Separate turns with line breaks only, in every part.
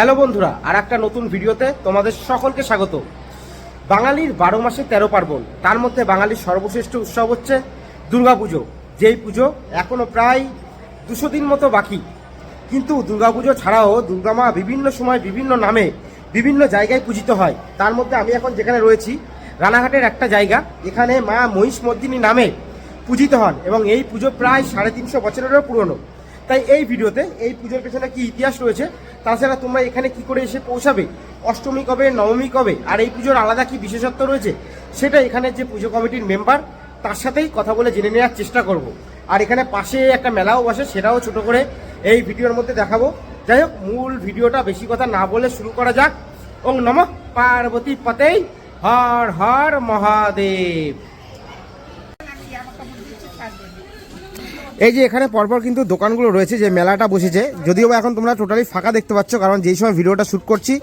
Hello বন্ধুরা, আর একটা নতুন ভিডিওতে তোমাদের সকলকে স্বাগত। বাঙালির বারো মাসে তেরো পার্বণ, তার মধ্যে বাঙালির সর্বশ্রেষ্ঠ উৎসব হচ্ছে দুর্গাপুজো। যেই পুজো এখনও প্রায় দুশো দিন মতো বাকি। কিন্তু দুর্গাপুজো ছাড়াও দুর্গামা বিভিন্ন সময় বিভিন্ন নামে বিভিন্ন জায়গায় পূজিত হয়। তার মধ্যে আমি এখন যেখানে রয়েছি, রানাঘাটের একটা জায়গা, এখানে মা মহিষ মর্দিনী নামে পূজিত হন এবং এই পুজো প্রায় সাড়ে তিনশো বছরেরও পুরনো। তাই এই ভিডিওতে, এই পুজোর পেছনে কি ইতিহাস রয়েছে তাছাড়া তোমরা এখানে কি করে এসে পৌঁছাবে? অষ্টমী কবে, নবমী কবে, আর এই পুজোর আলাদা কি বিশেষত্ব রয়েছে? সেটা এখানে যে পুজো কমিটির মেম্বার, তার সাথেই কথা বলে জেনে নেওয়ার চেষ্টা করব। আর এখানে পাশে একটা মেলাও বসে, সেটাও ছোট করে এই ভিডিওর মধ্যে দেখাবো। যাই হোক, মূল ভিডিওটা বেশি কথা না বলে শুরু করা যাক। ওং নম পার্বতী পতেই হর হর মহাদেব। এই যে এখানে পরপর কিন্তু দোকানগুলো রয়েছে, যে মেলাটা বসেছে। যদিও এখন তোমরা টোটালি ফাঁকা দেখতে পাচ্ছ, কারণ যেই সময় ভিডিওটা শ্যুট করছি,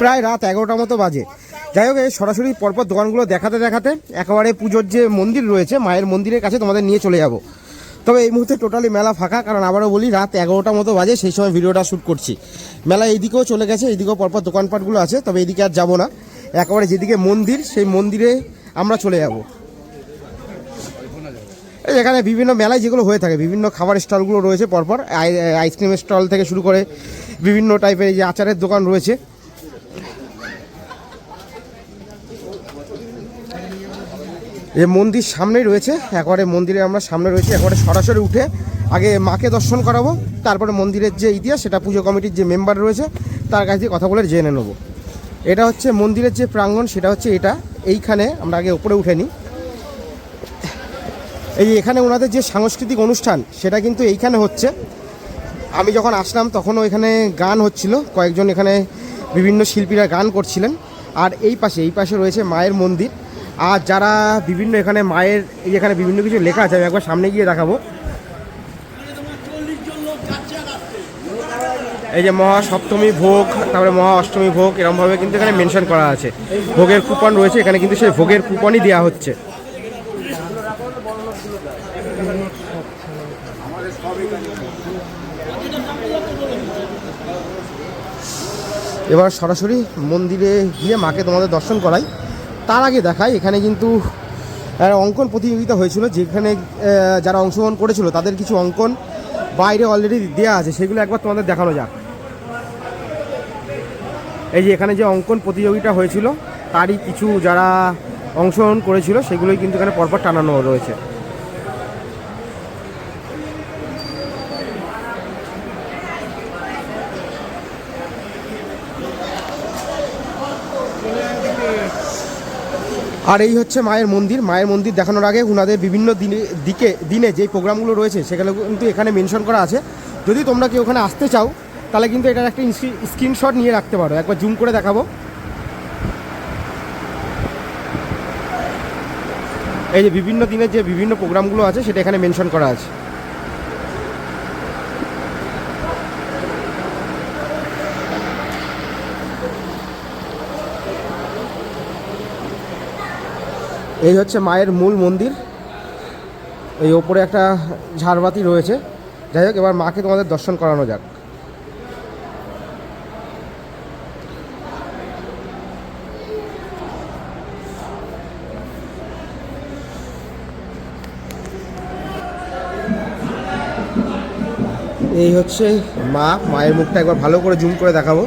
প্রায় রাত এগারোটা মতো বাজে। যাই হোক সরাসরি পরপর দোকানগুলো দেখাতে দেখাতে একেবারে পুজোর যে মন্দির রয়েছে, মায়ের মন্দিরের কাছে তোমাদের নিয়ে চলে যাব। তবে এই মুহূর্তে টোটালি মেলা ফাঁকা, কারণ আবারও বলি, রাত এগারোটা মতো বাজে, সেই সময় ভিডিওটা শ্যুট করছি। মেলা এইদিকেও চলে গেছে, এইদিকেও পরপর দোকানপাটগুলো আছে, তবে এইদিকে আর যাব না। একেবারে যেদিকে মন্দির, সেই মন্দিরে আমরা চলে যাব। এখানে বিভিন্ন মেলায় যেগুলো হয়ে থাকে, বিভিন্ন খাবার স্টলগুলো রয়েছে পরপর, আই- আইসক্রিমের স্টল থেকে শুরু করে বিভিন্ন টাইপের যে আচারের দোকান রয়েছে। এই মন্দির সামনেই রয়েছে, একবারে মন্দিরে আমরা সামনে রয়েছে, একবারে সরাসরি উঠে আগে মাকে দর্শন করাবো, তারপরে মন্দিরের যে ইতিহাস, সেটা পুজো কমিটির যে মেম্বার রয়েছে, তার কাছ দিয়ে কথা বলে জেনে নেব। এটা হচ্ছে মন্দিরের যে প্রাঙ্গণ, সেটা হচ্ছে এটা, এইখানে আমরা আগে উপরে উঠে নিই। এই এখানে ওনাদের যে সাংস্কৃতিক অনুষ্ঠান, সেটা কিন্তু এইখানে হচ্ছে। আমি যখন আসলাম, তখনও এখানে গান হচ্ছিল। কয়েকজন এখানে বিভিন্ন শিল্পীরা গান করছিলেন। আর এই পাশে এই পাশে রয়েছে মায়ের মন্দির। আর যারা বিভিন্ন এখানে মায়ের, এই এখানে বিভিন্ন কিছু লেখা আছে, আমি একবার সামনে গিয়ে দেখাবো। এই যে মহা সপ্তমী ভোগ, তারপরে মহা অষ্টমী ভোগ এরকমভাবে কিন্তু এখানে মেনশন করা আছে। ভোগের কুপন রয়েছে, এখানে কিন্তু সেই ভোগের কুপনই দেওয়া হচ্ছে। এবার সরাসরি মন্দিরে গিয়ে মাকে তোমাদের দর্শন করাই। তার আগে দেখাই, এখানে কিন্তু অঙ্কন প্রতিযোগিতা হয়েছিল, যেখানে যারা অংশগ্রহণ করেছিল, তাদের কিছু অঙ্কন বাইরে অলরেডি দেওয়া আছে, সেগুলো একবার তোমাদের দেখানো যাক। এই যে এখানে যে অঙ্কন প্রতিযোগিতা হয়েছিল, তারই কিছু যারা অংশগ্রহণ করেছিল, সেগুলোই কিন্তু এখানে পরপর টানানো রয়েছে। আর এই হচ্ছে মায়ের মন্দির। মায়ের মন্দির দেখানোর আগে ওনাদের বিভিন্ন দিনে, দিকে, দিনে যে প্রোগ্রামগুলো রয়েছে, সেগুলো কিন্তু এখানে মেনশন করা আছে। যদি তোমরা কেউ ওখানে আসতে চাও, তাহলে কিন্তু এটার একটা স্ক্রিনশট নিয়ে রাখতে পারো। একবার জুম করে দেখাবো। এই যে বিভিন্ন দিনের যে বিভিন্ন প্রোগ্রামগুলো আছে, সেটা এখানে মেনশন করা আছে। এই হচ্ছে মায়ের মূল মন্দির। এই ওপরে একটা ঝাড়বাতি রয়েছে। যাই হোক, এবার মাকে তোমাদের দর্শন করানো যাক। এই হচ্ছে মা। মায়ের মুখটা একবার ভালো করে জুম করে দেখাবো।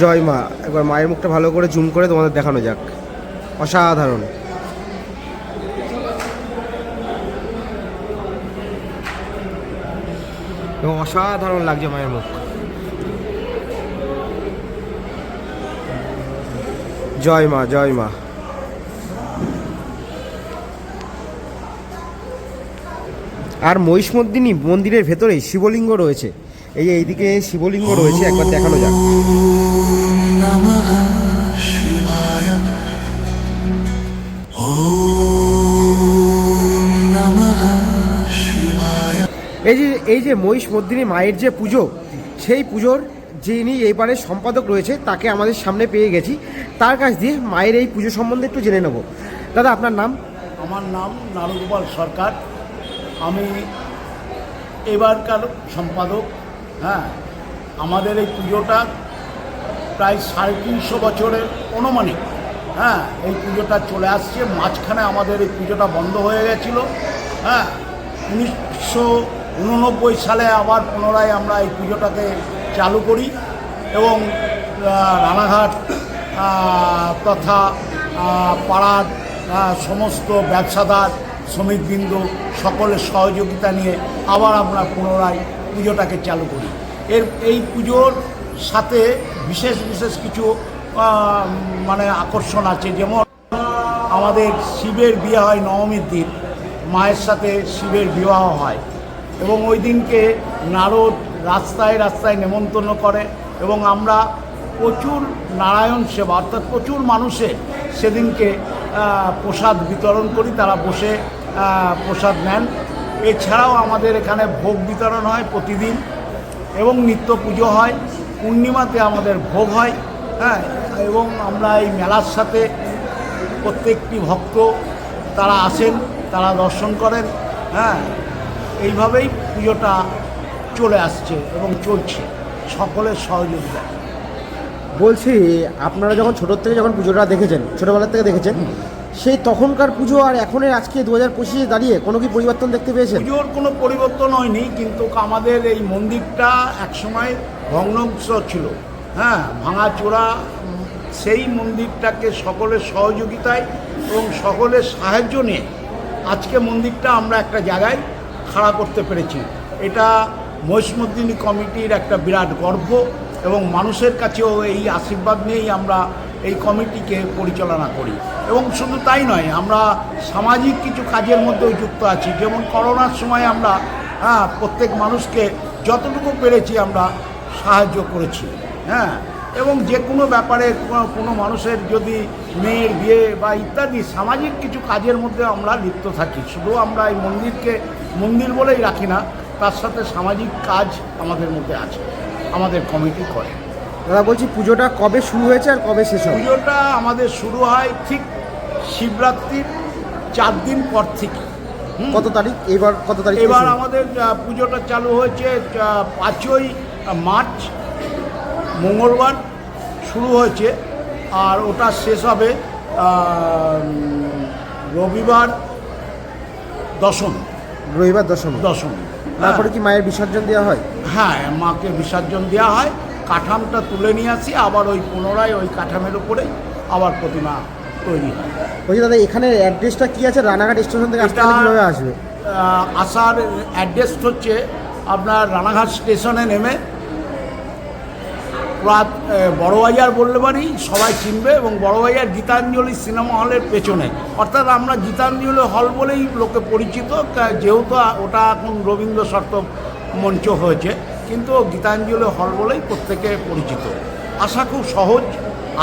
জয় মা। একবার মায়ের মুখটা ভালো করে জুম করে তোমাদের দেখানো যাক। অসাধারণ। এবং অসাধারণ লাগছে মায়ের মুখ। জয় মা জয় মা। আর মহিষমর্দিনী মন্দিরের ভেতরেই শিবলিঙ্গ রয়েছে। এই এইদিকে শিবলিঙ্গ রয়েছে, একবার দেখানো যাক। এই যে এই যে মহিষ মর্দিনী মায়ের যে পুজো, সেই পুজোর যিনি এইবারের সম্পাদক রয়েছে, তাকে আমাদের সামনে পেয়ে গেছি। তার কাছ দিয়ে মায়ের এই পুজো সম্বন্ধে একটু জেনে নেব। দাদা, আপনার নাম?
আমার নাম নারুগোপাল সরকার। আমি এবারকার সম্পাদক হ্যাঁ আমাদের এই পুজোটা প্রায় সাড়ে তিনশো বছরের অনুমানিক। হ্যাঁ এই পুজোটা চলে আসছে, মাঝখানে আমাদের এই পুজোটা বন্ধ হয়ে গেছিল। হ্যাঁ উনিশশো উননব্বই সালে আবার পুনরায় আমরা এই পুজোটাকে চালু করি এবং রানাঘাট তথা পাড়ার সমস্ত ব্যবসাদার, শ্রমিকবৃন্দ সকলের সহযোগিতা নিয়ে আবার আমরা পুনরায় পুজোটাকে চালু করি। এর এই পুজোর সাথে বিশেষ বিশেষ কিছু মানে আকর্ষণ আছে। যেমন আমাদের শিবের বিয়ে হয় নবমীর দিন, মায়ের সাথে শিবের বিবাহ হয় এবং ওই দিনকে নারদ রাস্তায় রাস্তায় নেমন্তন্ন করে এবং আমরা প্রচুর নারায়ণ সেবা, অর্থাৎ প্রচুর মানুষের সেদিনকে প্রসাদ বিতরণ করি। তারা বসে প্রসাদ নেন। এছাড়াও আমাদের এখানে ভোগ বিতরণ হয় প্রতিদিন এবং নিত্য পুজো হয় পূর্ণিমাতে আমাদের ভোগ হয় হ্যাঁ এবং আমরা এই মেলার সাথে প্রত্যেকটি ভক্ত তারা আসেন তারা দর্শন করেন হ্যাঁ এইভাবেই পুজোটা চলে আসছে এবং চলছে সকলের সহযোগিতা।
বলছি আপনারা যখন ছোটোর থেকে যখন পুজোটা দেখেছেন ছোটোবেলার থেকে দেখেছেন সেই তখনকার পুজো আর এখনের আজকে দু হাজার পঁচিশে দাঁড়িয়ে কোনো কি পরিবর্তন দেখতে পেয়েছেন?
পুজোর কোনো পরিবর্তন হয়নি, কিন্তু আমাদের এই মন্দিরটা একসময় ভগ্নংশ ছিল। হ্যাঁ ভাঙাচোরা সেই মন্দিরটাকে সকলের সহযোগিতায় এবং সকলের সাহায্য নিয়ে আজকে মন্দিরটা আমরা একটা জায়গায় খাড়া করতে পেরেছি। এটা মহিষমদ্দিনী কমিটির একটা বিরাট গর্ব এবং মানুষের কাছেও এই আশীর্বাদ নিয়েই আমরা এই কমিটিকে পরিচালনা করি। এবং শুধু তাই নয়, আমরা সামাজিক কিছু কাজের মধ্যেও যুক্ত আছি। যেমন করোনার সময় আমরা হ্যাঁ প্রত্যেক মানুষকে যতটুকু পেরেছি আমরা সাহায্য করেছি হ্যাঁ। এবং যে কোনো ব্যাপারে কোনো- মানুষের যদি মেয়ের বিয়ে বা ইত্যাদি সামাজিক কিছু কাজের মধ্যে আমরা লিপ্ত থাকি। শুধু আমরা এই মন্দিরকে, মন্দির বলেই রাখি না, তার সাথে সামাজিক কাজ আমাদের মধ্যে আছে, আমাদের কমিটি করে।
দাদা বলছি পুজোটা কবে শুরু হয়েছে আর কবে শেষ হবে?
পুজোটা আমাদের শুরু হয় ঠিক শিবরাত্রির চার দিন পর থেকে।
কত তারিখ? এবার কত তারিখ
এবার আমাদের পুজোটা চালু হয়েছে পাঁচই মার্চ মঙ্গলবার শুরু হয়েছে। আর ওটা শেষ হবে রবিবার দশম।
রবিবার দশম।
দশম।
তারপরে কি মায়ের বিসর্জন দেওয়া হয়?
হ্যাঁ মাকে বিসর্জন দেওয়া হয়। কাঠামটা তুলে নিয়ে আসি আবার ওই পুনরায় ওই কাঠামের উপরে আবার প্রতিমা তৈরি হয়।
বলছি দাদা এখানে অ্যাড্রেসটা কী আছে? রানাঘাট স্টেশন থেকে আসতে কীভাবে আসবে?
আসার অ্যাড্রেস হচ্ছে আপনার রানাঘাট স্টেশনে নেমে রাত বড়বাজার বললে পারি সবাই চিনবে এবং বড়বাজার গীতাঞ্জলি সিনেমা হলের পেছনে। অর্থাৎ আমরা গীতাঞ্জলি হল বলেই লোকে পরিচিত যেহেতু ওটা এখন রবীন্দ্র শর্ত মঞ্চ হয়েছে। কিন্তু গীতাঞ্জলি হল বলেই প্রত্যেকে পরিচিত। আশা খুব সহজ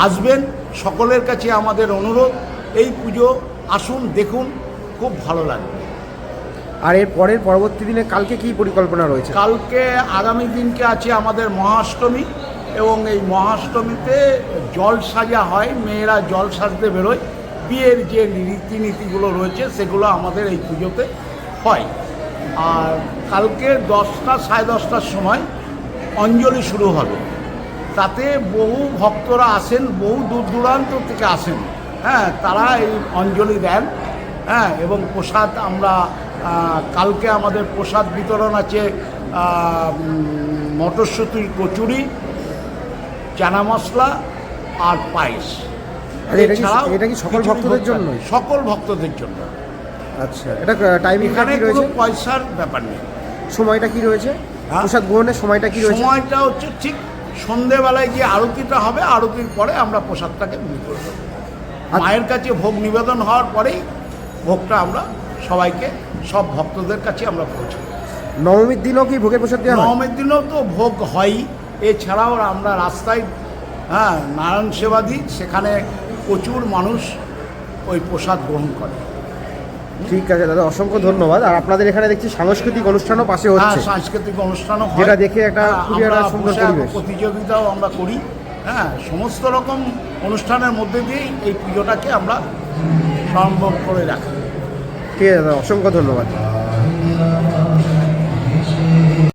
আসবেন সকলের কাছে আমাদের অনুরোধ এই পুজো আসুন দেখুন খুব ভালো লাগবে।
আর এর পরের পরবর্তী দিনে কালকে কি পরিকল্পনা রয়েছে?
কালকে আগামী দিনকে আছে আমাদের মহাষ্টমী এবং এই মহাষ্টমীতে জল সাজা হয় মেয়েরা জল সাজতে বেরোয়। বিয়ের যে রীতিনীতিগুলো রয়েছে সেগুলো আমাদের এই পুজোতে হয়। আর কালকে দশটা সাড়ে দশটার সময় অঞ্জলি শুরু হবে। তাতে বহু ভক্তরা আসেন বহু দূর দূরান্ত থেকে আসেন। হ্যাঁ তারা এই অঞ্জলি দেন। হ্যাঁ এবং প্রসাদ আমরা কালকে আমাদের প্রসাদ বিতরণ আছে মটরশুঁটির কচুরি চানা মশলা আর পায়েস।
এটা কি-
এছাড়াও
এটা কি সকল ভক্তদের জন্য?
সকল ভক্তদের জন্য।
আচ্ছা এটা টাইমিংটা
এখানে কোনো
রয়েছে?
পয়সার ব্যাপার নেই।
সময়টা কি রয়েছে?
হ্যাঁ?
প্রসাদ গ্রহণের সময়টা কি রয়েছে?
সময়টা হচ্ছে ঠিক সন্ধেবেলায় যে আরতিটা হবে আরতির পরে আমরা প্রসাদটাকে বিলি করে দেবো
আচ্ছা।
মায়ের কাছে ভোগ নিবেদন হওয়ার পরেই ভোগটা আমরা সবাইকে সব ভক্তদের কাছে আমরা পৌঁছে দেব।
নবমীর দিনও কি ভোগের প্রসাদ দেওয়া
নবমের দিনেও তো ভোগ হয়ই। এছাড়াও আমরা রাস্তায় হ্যাঁ নারায়ণ সেবা দিই সেখানে প্রচুর মানুষ ওই প্রসাদ গ্রহণ করে।
ঠিক আছে দাদা অসংখ্য ধন্যবাদ। আর আপনাদের এখানে দেখছি সাংস্কৃতিক অনুষ্ঠানও পাশে
হ্যাঁ
হচ্ছে।
সাংস্কৃতিক অনুষ্ঠানও
যেটা দেখে একটা
হ্যাঁ,
খুবই একটা সুন্দর পরিবেশ।
প্রতিযোগিতাও আমরা করি। হ্যাঁ সমস্ত রকম অনুষ্ঠানের মধ্যে দিয়েই এই পুজোটাকে আমরা সম্ভব করে রাখি।
ঠিক আছে দাদা অসংখ্য ধন্যবাদ।